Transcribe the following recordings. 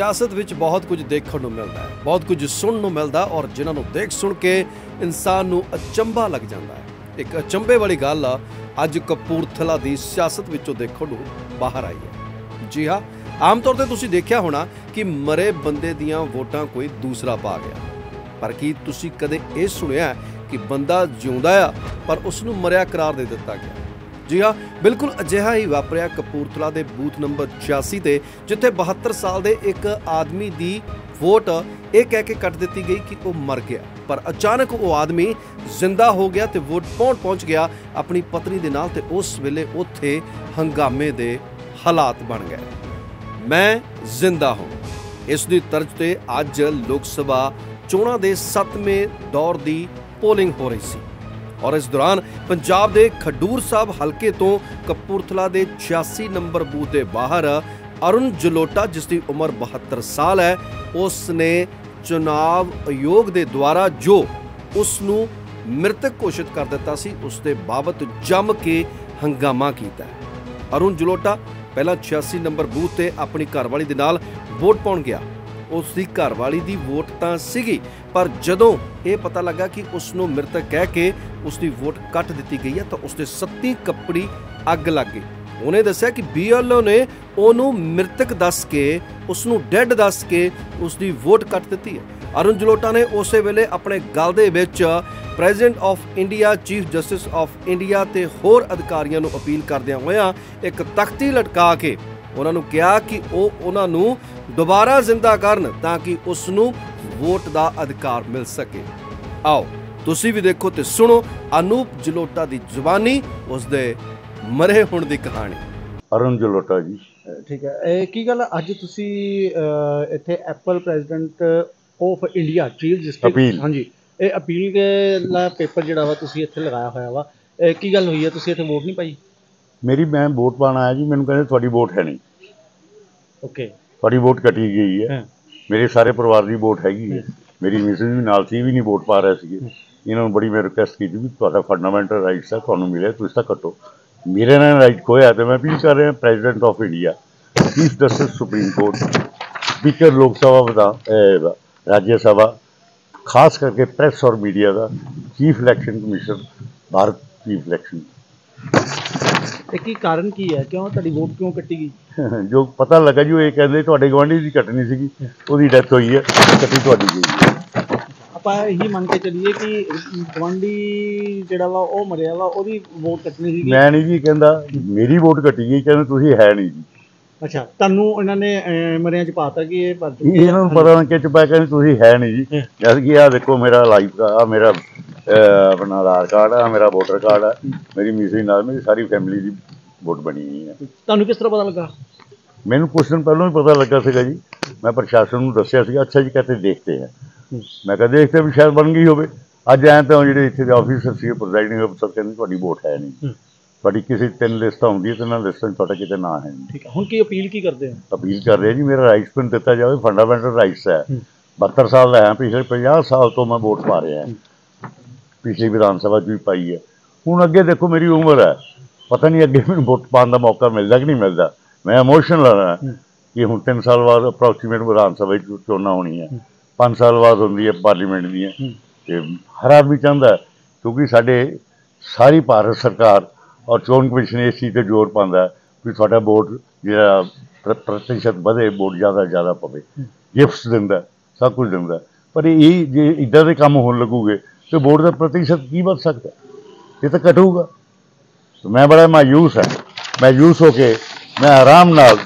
ਸਿਆਸਤ ਵਿੱਚ ਬਹੁਤ ਕੁਝ ਦੇਖਣ ਨੂੰ ਮਿਲਦਾ ਹੈ, ਬਹੁਤ ਕੁਝ ਸੁਣਨ ਨੂੰ ਮਿਲਦਾ ਔਰ ਜਿਨ੍ਹਾਂ ਨੂੰ ਦੇਖ ਸੁਣ ਕੇ ਇਨਸਾਨ ਨੂੰ ਅਚੰਭਾ ਲੱਗ ਜਾਂਦਾ ਹੈ। ਇੱਕ ਅਚੰਭੇ ਵਾਲੀ ਗੱਲ ਆ, ਅੱਜ ਕਪੂਰਥਲਾ ਦੀ ਸਿਆਸਤ ਵਿੱਚੋਂ ਦੇਖਣ ਨੂੰ ਬਾਹਰ ਆਈ ਹੈ। ਜੀ ਹਾਂ, ਆਮ ਤੌਰ ਤੇ ਤੁਸੀਂ ਦੇਖਿਆ ਹੋਣਾ ਕਿ ਮਰੇ ਬੰਦੇ ਦੀਆਂ ਵੋਟਾਂ ਕੋਈ ਦੂਸਰਾ ਪਾ ਗਿਆ। ਪਰ ਕੀ ਤੁਸੀਂ ਕਦੇ ਇਹ ਸੁਣਿਆ ਕਿ ਬੰਦਾ ਜਿਉਂਦਾ ਆ, ਪਰ ਉਸ ਨੂੰ ਮਰਿਆ ਕਰਾਰ ਦੇ ਦਿੱਤਾ ਗਿਆ? ਜੀ ਹਾਂ, ਬਿਲਕੁਲ ਅਜਿਹਾ ਹੀ ਵਾਪਰਿਆ ਕਪੂਰਥਲਾ ਦੇ ਬੂਥ ਨੰਬਰ 86 ਤੇ, ਜਿੱਥੇ 72 ਸਾਲ ਦੇ ਇੱਕ ਆਦਮੀ ਦੀ ਵੋਟ ਇਹ ਕਹਿ ਕੇ ਕੱਟ ਦਿੱਤੀ ਗਈ ਕਿ ਉਹ ਮਰ ਗਿਆ। ਪਰ ਅਚਾਨਕ ਉਹ ਆਦਮੀ ਜ਼ਿੰਦਾ ਹੋ ਗਿਆ ਤੇ ਵੋਟ ਪਾਉਣ ਪਹੁੰਚ ਗਿਆ। ਆਪਣੀ ਪਤਨੀ ਦੇ ਨਾਲ ਤੇ ਉਸ ਵੇਲੇ ਉੱਥੇ ਹੰਗਾਮੇ ਦੇ ਹਾਲਾਤ ਬਣ ਗਏ। ਮੈਂ ਜ਼ਿੰਦਾ ਹਾਂ। ਇਸ ਦੀ ਤਰਜ਼ ਤੇ ਅੱਜ ਲੋਕ ਸਭਾ ਚੋਣਾਂ ਦੇ 7ਵੇਂ ਦੌਰ ਦੀ ਪੋਲਿੰਗ ਹੋ ਰਹੀ ਸੀ। ਔਰ ਇਸ ਦੌਰਾਨ ਪੰਜਾਬ ਦੇ ਖਡੂਰ ਸਾਹਿਬ ਹਲਕੇ ਤੋਂ ਕਪੂਰਥਲਾ ਦੇ 86 ਨੰਬਰ ਬੂਥ ਦੇ ਬਾਹਰ ਅਰੁਣ ਜਲੋਟਾ, ਜਿਸ ਦੀ ਉਮਰ 72 ਸਾਲ ਹੈ ਉਸ ਨੇ ਚੁਣਾਵ ਆਯੋਗ ਦੇ ਦੁਆਰਾ ਜੋ ਉਸ ਨੂੰ ਮ੍ਰਿਤਕ ਘੋਸ਼ਿਤ ਕਰ ਦਿੱਤਾ ਸੀ ਉਸ ਦੇ ਬਾਬਤ ਜੰਮ ਕੇ ਹੰਗਾਮਾ ਕੀਤਾ ਅਰੁਣ ਜਲੋਟਾ ਪਹਿਲਾਂ 86 ਨੰਬਰ ਬੂਥ ਤੇ ਆਪਣੀ ਘਰਵਾਲੀ ਦੇ ਨਾਲ ਵੋਟ ਪਾਉਣ ਗਿਆ। ਉਸ ਦੀ ਘਰਵਾਲੀ ਦੀ ਵੋਟ ਤਾਂ ਸੀਗੀ, ਪਰ ਜਦੋਂ ਇਹ ਪਤਾ ਲੱਗਾ ਕਿ ਉਸ ਨੂੰ ਮ੍ਰਿਤਕ ਕਹਿ ਕੇ ਉਸ ਦੀ ਵੋਟ ਕੱਟ ਦਿੱਤੀ ਗਈ ਹੈ ਤਾਂ ਉਸ ਦੇ ਸੱਤੀ ਕੱਪੜੀ ਅੱਗ ਲੱਗ ਗਈ। ਉਹਨੇ ਦੱਸਿਆ ਕਿ ਬੀਐਲਓ ਨੇ ਉਹਨੂੰ ਮ੍ਰਿਤਕ ਦੱਸ ਕੇ ਉਸ ਨੂੰ ਡੈੱਡ ਦੱਸ ਕੇ ਉਸ ਦੀ ਵੋਟ ਕੱਟ ਦਿੱਤੀ ਹੈ। ਅਰੁਣ ਜਲੋਟਾ ਨੇ ਉਸੇ ਵੇਲੇ ਆਪਣੇ ਗਲ ਦੇ ਵਿੱਚ president of India, chief justice of India ਤੇ ਹੋਰ ਅਧਿਕਾਰੀਆਂ ਨੂੰ ਅਪੀਲ ਕਰਦਿਆਂ ਹੋਇਆਂ ਇੱਕ ਤਖਤੀ ਲਟਕਾ ਕੇ ਉਹਨਾਂ ਨੂੰ ਕਿਹਾ ਕਿ ਉਹ ਉਹਨਾਂ ਨੂੰ ਦੁਬਾਰਾ ਜ਼ਿੰਦਾ ਕਰਨ ਤਾਂ ਕਿ ਉਸ ਨੂੰ ਵੋਟ ਦਾ ਅਧਿਕਾਰ ਮਿਲ ਸਕੇ। ਆਓ ਤੁਸੀਂ ਵੀ ਦੇਖੋ ਤੇ ਸੁਣੋ ਅਨੂਪ ਜਲੋਟਾ ਦੀ ਜ਼ੁਬਾਨੀ ਉਸ ਦੇ ਮਰੇ ਹੋਣ ਦੀ ਕਹਾਣੀ। ਅਰੁਣ ਜਲੋਟਾ ਜੀ। ਠੀਕ ਹੈ। ਇਹ ਕੀ ਗੱਲ ਹੈ, ਅੱਜ ਤੁਸੀਂ ਇੱਥੇ appeal president of India chief justice. ਹਾਂਜੀ। ਇਹ ਅਪੀਲ ਦਾ ਪੇਪਰ ਜਿਹੜਾ ਵਾ ਤੁਸੀਂ ਇੱਥੇ ਲਗਾਇਆ ਹੋਇਆ ਵਾ। ਇਹ ਕੀ ਗੱਲ ਹੋਈ ਹੈ ਤੁਸੀਂ ਇੱਥੇ ਵੋਟ ਨਹੀਂ ਪਾਈ? ਮੇਰੀ ਮੈਂ ਵੋਟ ਪਾਣ ਆਇਆ ਜੀ ਮੈਨੂੰ ਕਹਿੰਦੇ ਤੁਹਾਡੀ ਵੋਟ ਹੈ ਨਹੀਂ। ਓਕੇ ਤੁਹਾਡੀ ਵੋਟ ਕੱਟੀ ਗਈ ਹੈ। ਮੇਰੇ ਸਾਰੇ ਪਰਿਵਾਰ ਦੀ ਵੋਟ ਹੈਗੀ ਹੈ। ਮੇਰੀ ਮਿਸਿਸ ਵੀ ਨਾਲ ਸੀ ਵੀ ਨਹੀਂ ਵੋਟ ਪਾ ਰਹੇ ਸੀਗੇ। ਇਹਨਾਂ ਨੂੰ ਬੜੀ ਮੈਂ ਰਿਕੁਐਸਟ ਕੀਤੀ ਵੀ ਤੁਹਾਡਾ ਫੰਡਾਮੈਂਟਲ ਰਾਈਟਸ ਹੈ ਤੁਹਾਨੂੰ ਮਿਲਿਆ ਤੁਸੀਂ ਤਾਂ ਕੱਟੋ। ਮੇਰੇ ਨਾਲ ਰਾਈਟ ਖੋਇਆ ਤੇ ਮੈਂ ਅਪੀਲ ਕਰ ਰਿਹਾ president of India chief justice supreme court speaker Lok Sabha Vidhan Raj Sabha ਖਾਸ ਕਰਕੇ ਪ੍ਰੈਸ ਔਰ ਮੀਡੀਆ ਦਾ chief election commission Bharat chief election ਇਹ ਕੀ ਕਾਰਨ ਕੀ ਹੈ? ਕਿਉਂ ਤੁਹਾਡੀ ਵੋਟ ਕਿਉਂ ਕੱਟੀ ਗਈ? ਜੋ ਪਤਾ ਲੱਗਾ ਜੀ ਉਹ ਇਹ ਕਹਿੰਦੇ ਤੁਹਾਡੇ ਗਵਾਂਢੀ ਦੀ ਕੱਟਣੀ ਸੀਗੀ ਉਹਦੀ ਡੈਥ ਹੋਈ ਹੈ ਕੱਟੀ ਤੁਹਾਡੀ ਗਈ ਆਪਾਂ ਇਹੀ ਮੰਨ ਕੇ ਚੱਲੀਏ ਕਿ ਗਵਾਂਢੀ ਜਿਹੜਾ ਵਾ ਉਹ ਮਰਿਆ ਵਾ ਉਹਦੀ ਵੋਟ ਕੱਟਣੀ ਸੀਗੀ। ਮੈਂ ਨਹੀਂ ਜੀ ਕਹਿੰਦਾ ਮੇਰੀ ਵੋਟ ਕੱਟੀ ਗਈ ਕਹਿੰਦੇ ਤੁਸੀਂ ਹੈ ਨਹੀਂ ਜੀ। ਅੱਛਾ ਤੁਹਾਨੂੰ ਇਹਨਾਂ ਨੇ ਮਰਿਆਂ ਚ ਪਾਤਾ ਕਿ ਇਹ ਇਹਨਾਂ ਨੂੰ ਪਤਾ ਨਹੀਂ ਕਿ ਚੁਪਾ ਕਹਿੰਦੇ ਤੁਸੀਂ ਹੈ ਨਹੀਂ ਜੀ। ਜਦ ਕਿ ਆ ਦੇਖੋ ਮੇਰਾ ਲਾਈਫ ਦਾ ਆ ਮੇਰਾ ਆਪਣਾ ਆਧਾਰ ਕਾਰਡ ਆ ਮੇਰਾ ਵੋਟਰ ਕਾਰਡ ਆ। ਮੇਰੀ ਮਿਸੀ ਨਾਲ ਮੇਰੀ ਸਾਰੀ ਫੈਮਿਲੀ ਦੀ ਵੋਟ ਬਣੀ ਹੋਈ ਹੈ ਤੁਹਾਨੂੰ ਕਿਸ ਤਰ੍ਹਾਂ ਪਤਾ ਲੱਗਾ? ਮੈਨੂੰ ਕੁਝ ਦਿਨ ਪਹਿਲਾਂ ਹੀ ਪਤਾ ਲੱਗਾ ਸੀਗਾ ਜੀ। ਮੈਂ ਪ੍ਰਸ਼ਾਸਨ ਨੂੰ ਦੱਸਿਆ ਸੀਗਾ ਅੱਛਾ ਜੀ ਕਹਤੇ ਦੇਖਤੇ ਹੈ ਮੈਂ ਕਿਹਾ ਦੇਖਤੇ ਵੀ ਸ਼ਾਇਦ ਬਣ ਗਈ ਹੋਵੇ। ਅੱਜ ਐਂ ਤਾਂ ਜਿਹੜੇ ਇੱਥੇ ਦੇ ਆਫੀਸਰ ਸੀ ਪ੍ਰੈਜ਼ਾਈਡਿੰਗ ਅਫਸਰ ਕਹਿੰਦੇ ਤੁਹਾਡੀ ਵੋਟ ਹੈ ਨਹੀਂ। ਤੁਹਾਡੀ ਕਿਸੇ ਤਿੰਨ ਲਿਸਟਾਂ ਹੁੰਦੀਆਂ ਤੇ ਨਾਲ ਲਿਸਟਾਂ ਤੁਹਾਡਾ ਕਿਤੇ ਨਾਂ ਹੈ ਨਹੀਂ। ਠੀਕ ਹੈ ਹੁਣ ਕੀ ਅਪੀਲ ਕੀ ਕਰਦੇ ਹੋ? ਅਪੀਲ ਕਰ ਰਿਹਾ ਜੀ ਮੇਰਾ ਰਾਈਟਸ ਪਿੰਨ ਦਿੱਤਾ ਜਾਵੇ ਫੰਡਾਮੈਂਟਲ ਰਾਈਟਸ ਹੂੰ। 72 ਸਾਲ ਦਾ ਹਾਂ ਪਿਛਲੇ 50 ਸਾਲ ਤੋਂ ਮੈਂ ਵੋਟ ਪਾ ਰਿਹਾ। ਹਾਂ। ਪਿਛਲੀ ਵਿਧਾਨ ਸਭਾ 'ਚ ਵੀ ਪਾਈ ਹੈ। ਹੁਣ ਅੱਗੇ ਦੇਖੋ ਮੇਰੀ ਉਮਰ ਹੈ। ਪਤਾ ਨਹੀਂ ਅੱਗੇ ਮੈਨੂੰ ਵੋਟ ਪਾਉਣ ਦਾ ਮੌਕਾ ਮਿਲਦਾ ਕਿ ਨਹੀਂ ਮਿਲਦਾ। ਮੈਂ ਇਮੋਸ਼ਨਲ ਹਾਂ। ਕਿ ਹੁਣ 3 ਸਾਲ ਬਾਅਦ ਅਪਰੋਕਸੀਮੇਟ ਵਿਧਾਨ ਸਭਾ 'ਚ ਚੋਣਾਂ ਹੋਣੀਆਂ। 5 ਸਾਲ ਬਾਅਦ ਹੁੰਦੀ ਹੈ ਪਾਰਲੀਮੈਂਟ ਦੀਆਂ। ਤੇ ਹਰ ਆਦਮੀ ਚਾਹੁੰਦਾ ਕਿਉਂਕਿ ਸਾਡੇ ਸਾਰੀ ਭਾਰਤ ਸਰਕਾਰ ਔਰ ਚੋਣ ਕਮਿਸ਼ਨ ਇਸ ਚੀਜ਼ ਤੇ ਜ਼ੋਰ ਪਾਉਂਦਾ ਵੀ ਤੁਹਾਡਾ ਵੋਟ ਜਿਹੜਾ ਪ੍ਰ- ਪ੍ਰਤੀਸ਼ਤ ਵਧੇ ਵੋਟ ਜ਼ਿਆਦਾ ਜ਼ਿਆਦਾ ਪਵੇ। ਗਿਫਟਸ ਦਿੰਦਾ ਸਭ ਕੁਝ ਦਿੰਦਾ। ਪਰ ਇਹ ਜੇ ਇਦਾਂ ਦੇ ਕੰਮ ਹੋਣ ਲੱਗੂਗੇ ਤੇ ਵੋਟ ਦਾ ਪ੍ਰਤੀਸ਼ਤ ਕੀ ਵੱਧ ਸਕਦਾ ਇਹ ਤਾਂ ਘਟੂਗਾ। ਮੈਂ ਬੜਾ ਮਾਯੂਸ ਹਾਂ। ਮਾਯੂਸ ਹੋ ਕੇ ਮੈਂ ਆਰਾਮ ਨਾਲ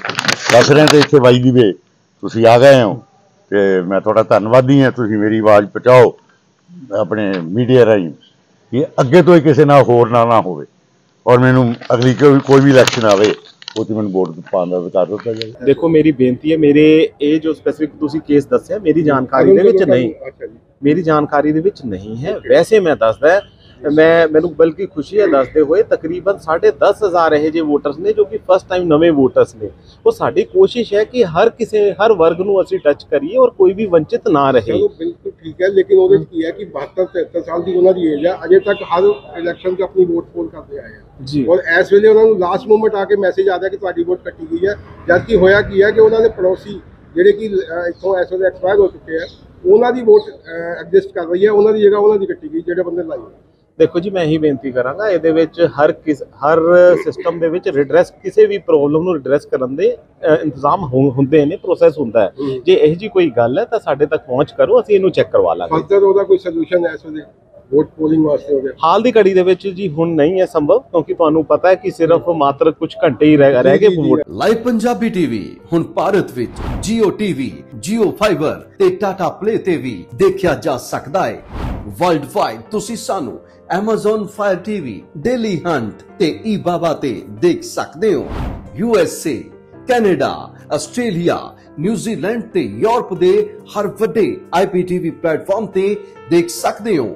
ਦੱਸ ਰਿਹਾ ਤੇ ਇੱਥੇ ਵਾਈ ਦੀਵੇ ਤੁਸੀਂ ਆ ਗਏ ਹੋ ਤੇ ਮੈਂ ਤੁਹਾਡਾ ਧੰਨਵਾਦੀ ਹਾਂ। ਤੁਸੀਂ ਮੇਰੀ ਆਵਾਜ਼ ਪਹੁੰਚਾਓ ਆਪਣੇ ਮੀਡੀਆ ਰਾਹੀਂ ਕਿ ਅੱਗੇ ਤੋਂ ਹੀ ਕਿਸੇ ਨਾਲ ਹੋਰ ਨਾ ਨਾ ਹੋਵੇ ਔਰ ਮੈਨੂੰ ਅਗਲੀ ਕੋਈ ਵੀ ਇਲੈਕਸ਼ਨ ਆਵੇ। ਉਹ 'ਚ ਮੈਨੂੰ ਵੋਟ ਪਾਉਣ ਦਾ ਅਧਿਕਾਰ ਦਿੱਤਾ ਜਾਵੇ। ਦੇਖੋ ਮੇਰੀ ਬੇਨਤੀ ਹੈ ਮੇਰੇ ਇਹ ਜੋ ਸਪੈਸਿਫਿਕ ਤੁਸੀਂ ਕੇਸ ਦੱਸਿਆ ਮੇਰੀ ਜਾਣਕਾਰੀ ਦੇ ਵਿੱਚ ਨਹੀਂ। ਮੇਰੀ ਜਾਣਕਾਰੀ ਦੇ ਵਿੱਚ ਨਹੀਂ ਹੈ। ਵੈਸੇ ਮੈਂ ਦੱਸਦਾ ਮੈਂ ਮੈਨੂੰ ਬਲਕਿ ਖੁਸ਼ੀ ਹੈ ਦੱਸਦੇ ਹੋਏ ਤਕਰੀਬਨ 10500 ਇਹ ਜੇ ਵੋਟਰਸ ਨੇ ਜੋ ਕਿ ਫਸਟ ਟਾਈਮ ਨਵੇਂ ਵੋਟਰਸ ਨੇ। ਉਹ ਸਾਡੀ ਕੋਸ਼ਿਸ਼ ਹੈ ਕਿ ਹਰ ਕਿਸੇ ਹਰ ਵਰਗ ਨੂੰ ਅਸੀਂ ਟੱਚ ਕਰੀਏ ਔਰ ਕੋਈ ਵੀ ਵੰਚਿਤ ਨਾ ਰਹੇ। ਚਲੋ ਬਿਲਕੁਲ ਠੀਕ ਹੈ ਲੇਕਿਨ ਉਹਦੇ ਕੀ ਹੈ ਕਿ 72 73 ਸਾਲ ਦੀ ਉਹਨਾਂ ਦੀ ਏਜ ਹੈ ਅਜੇ ਤੱਕ ਹਰ ਇਲੈਕਸ਼ਨ 'ਚ ਆਪਣੀ ਵੋਟ ਪੋਲ ਕਰਦੇ ਆਏ ਆ। ਜੀ। ਔਰ ਇਸ ਵੇਲੇ ਉਹਨਾਂ ਨੂੰ ਲਾਸਟ ਮੂਮੈਂਟ ਆ ਕੇ ਮੈਸੇਜ ਆਦਾ ਕਿ ਤੁਹਾਡੀ ਵੋਟ ਕੱਟੀ ਗਈ ਹੈ। ਜਦ ਕਿ ਹੋਇਆ ਕੀ ਹੈ ਕਿ ਉਹਨਾਂ ਦੇ ਪੜੋਸੀ ਜਿਹੜੇ ਕਿ ਇੱਥੋਂ ਇਸ ਵੇਲੇ ਐਕਸਪਾਇਰ ਹੋ ਚੁੱਕੇ ਆ ਉਹਨਾਂ ਦੀ ਵੋਟ ਐਡਜਸਟ ਕਰ ਰਹੀ ਹੈ। ਉਹਨਾਂ ਦੀ ਜਗ੍ਹਾ ਉਹਨਾਂ ਦੀ ਕੱਟੀ ਗਈ ਜਿਹੜੇ ਬੰਦੇ ਲਾਈ। ਦੇਖੋ ਜੀ ਮੈਂ ਇਹੀ ਬੇਨਤੀ ਕਰਾਂਗਾ ਇਹਦੇ ਵਿੱਚ ਹਰ ਕਿਸ ਹਰ ਸਿਸਟਮ ਦੇ ਵਿੱਚ ਰਿਡਰੈਸ ਕਿਸੇ ਵੀ ਪ੍ਰੋਬਲਮ ਨੂੰ ਰਿਡਰੈਸ ਕਰਨ ਦੇ ਇੰਤਜ਼ਾਮ ਹੁੰਦੇ ਨੇ ਪ੍ਰੋਸੈਸ ਹੁੰਦਾ ਹੈ। ਹੂੰ। ਜੇ ਇਹ ਜੀ ਕੋਈ ਗੱਲ ਹੈ ਤਾਂ ਸਾਡੇ ਤੱਕ ਪਹੁੰਚ ਕਰੋ ਅਸੀਂ ਇਹਨੂੰ ਚੈੱਕ ਕਰਵਾ ਲਾਂਗੇ। ਫਰਦਰ ਉਹਦਾ ਕੋਈ ਸੋਲੂਸ਼ਨ ਹੈ ਇਸ ਵੇਲੇ? ਵੋਟ ਪੋਲਿੰਗ ਵਾਸਤੇ ਉਹਦੇ ਹਾਲ ਦੀ ਘੜੀ ਦੇ ਵਿੱਚ ਜੀ ਹੁਣ ਨਹੀਂ ਹੈ ਸੰਭਵ ਕਿਉਂਕਿ ਤੁਹਾਨੂੰ ਪਤਾ ਹੈ ਕਿ ਸਿਰਫ ਮਾਤਰ ਕੁਝ ਘੰਟੇ ਹੀ ਰਹਿ ਗਏ ਵੋਟ ਲਾਈਵ ਪੰਜਾਬੀ ਟੀਵੀ ਹੁਣ ਭਾਰਤ ਵਿੱਚ Jio TV, Jio Fiber ਤੇ Tata Play ਤੇ ਵੀ ਦੇਖਿਆ ਜਾ ਸਕਦਾ ਹੈ। ਵਰਲਡ ਵਾਈਡ ਤੁਸੀਂ ਸਾਨੂੰ Amazon Fire TV, Daily Hunt ਤੇ eBaba ਤੇ ਦੇਖ ਸਕਦੇ ਹੋ। USA, Canada, Australia, New Zealand ਤੇ ਯੂਰਪ ਦੇ ਹਰ ਵੱਡੇ IPTV ਪਲੇਟਫਾਰਮ ਤੇ ਦੇਖ ਸਕਦੇ ਹੋ।